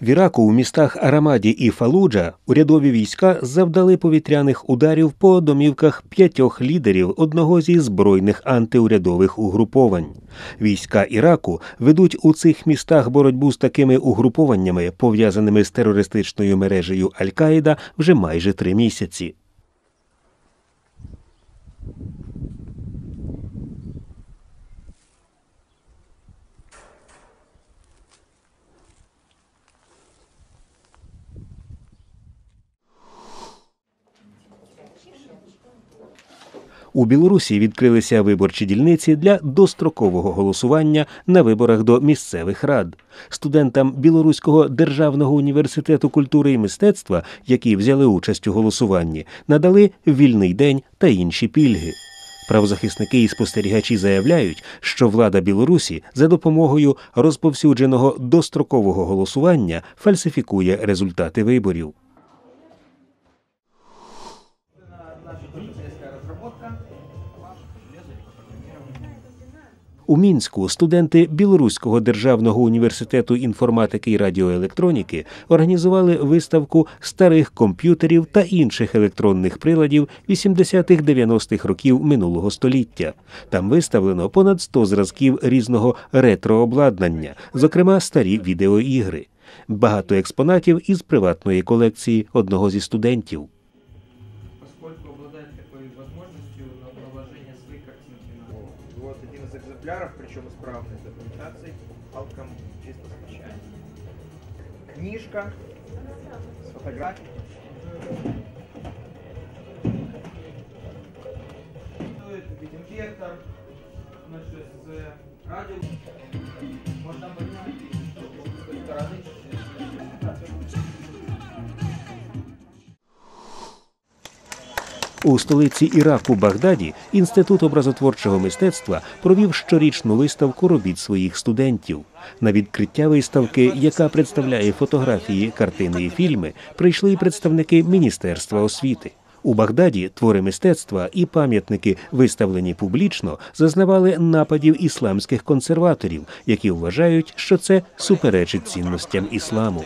В Іраку у містах Арамаді і Фалуджа урядові війська завдали повітряних ударів по домівках п'ятьох лідерів одного зі збройних антиурядових угруповань. Війська Іраку ведуть у цих містах боротьбу з такими угрупованнями, пов'язаними з терористичною мережею Аль-Каїда, вже майже три місяці. У Білорусі відкрилися виборчі дільниці для дострокового голосування на виборах до місцевих рад. Студентам Білоруського державного університету культури і мистецтва, які взяли участь у голосуванні, надали вільний день та інші пільги. Правозахисники і спостерігачі заявляють, що влада Білорусі за допомогою розповсюдженого дострокового голосування фальсифікує результати виборів. У мінську студенти Білоруського державного університету інформатики і радіоелектроніки організували виставку старих комп'ютерів та інших електронних приладів 80-х-90-х років минулого століття. Там виставлено понад 100 зразків різного ретрообладнання, зокрема старі відеоігри. Багато експонатів із приватної колекції одного зі студентів. вот один из экземпляров, причем исправный, документации, документацией, алком чисто случайно. Книжка с фотографией. Вектор, значит, с радио. Можно понимать, что У столиці Іраку Багдаді інститут образотворчого мистецтва провів щорічну виставку робіт своїх студентів. На відкриття виставки, яка представляє фотографії, картини і фільми, прийшли і представники Міністерства освіти. У Багдаді твори мистецтва і пам'ятники, виставлені публічно, зазнавали нападів ісламських консерваторів, які вважають, що це суперечить цінностям ісламу.